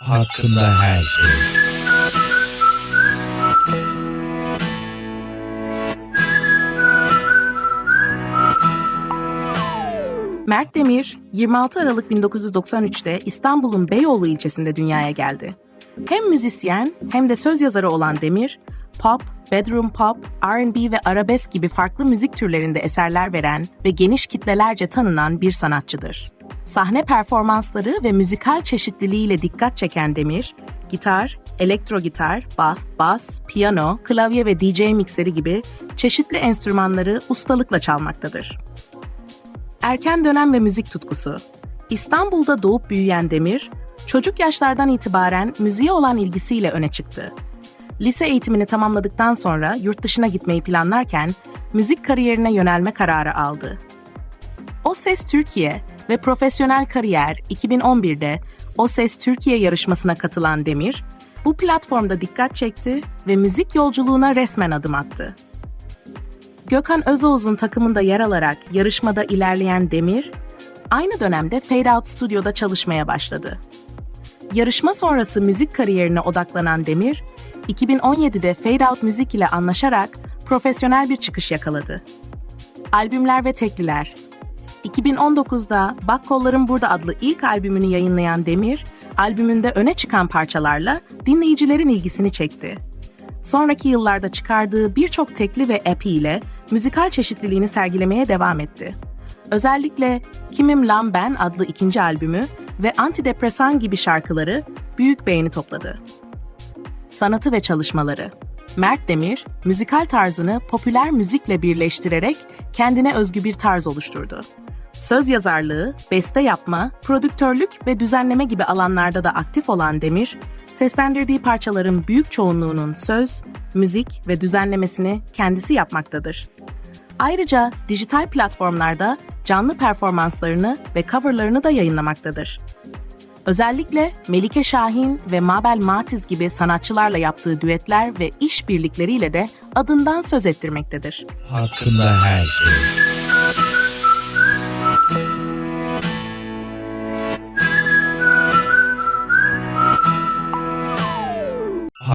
hakkında her şey. Mert Demir, 26 Aralık 1993'te İstanbul'un Beyoğlu ilçesinde dünyaya geldi. Hem müzisyen hem de söz yazarı olan Demir, pop, bedroom pop, R&B ve arabesk gibi farklı müzik türlerinde eserler veren ve geniş kitlelerce tanınan bir sanatçıdır. Sahne performansları ve müzikal çeşitliliğiyle dikkat çeken Demir, gitar, elektro gitar, bas, bas, piyano, klavye ve DJ mikseri gibi çeşitli enstrümanları ustalıkla çalmaktadır. Erken dönem ve müzik tutkusu. İstanbul'da doğup büyüyen Demir, çocuk yaşlardan itibaren müziğe olan ilgisiyle öne çıktı. Lise eğitimini tamamladıktan sonra yurt dışına gitmeyi planlarken müzik kariyerine yönelme kararı aldı. O Ses Türkiye ve Profesyonel Kariyer 2011'de O Ses Türkiye yarışmasına katılan Demir, bu platformda dikkat çekti ve müzik yolculuğuna resmen adım attı. Gökhan Özoğuz'un takımında yer alarak yarışmada ilerleyen Demir, aynı dönemde Fade Out Studio'da çalışmaya başladı. Yarışma sonrası müzik kariyerine odaklanan Demir, 2017'de Fade Out Müzik ile anlaşarak profesyonel bir çıkış yakaladı. Albümler ve tekliler 2019'da Bak Kollarım Burada adlı ilk albümünü yayınlayan Demir, albümünde öne çıkan parçalarla dinleyicilerin ilgisini çekti. Sonraki yıllarda çıkardığı birçok tekli ve EP ile müzikal çeşitliliğini sergilemeye devam etti. Özellikle Kimim Lan Ben adlı ikinci albümü ve Antidepresan gibi şarkıları büyük beğeni topladı. Sanatı ve çalışmaları Mert Demir, müzikal tarzını popüler müzikle birleştirerek kendine özgü bir tarz oluşturdu. Söz yazarlığı, beste yapma, prodüktörlük ve düzenleme gibi alanlarda da aktif olan Demir, seslendirdiği parçaların büyük çoğunluğunun söz, müzik ve düzenlemesini kendisi yapmaktadır. Ayrıca dijital platformlarda canlı performanslarını ve coverlarını da yayınlamaktadır. Özellikle Melike Şahin ve Mabel Matiz gibi sanatçılarla yaptığı düetler ve işbirlikleriyle de adından söz ettirmektedir. Hakkında her şey.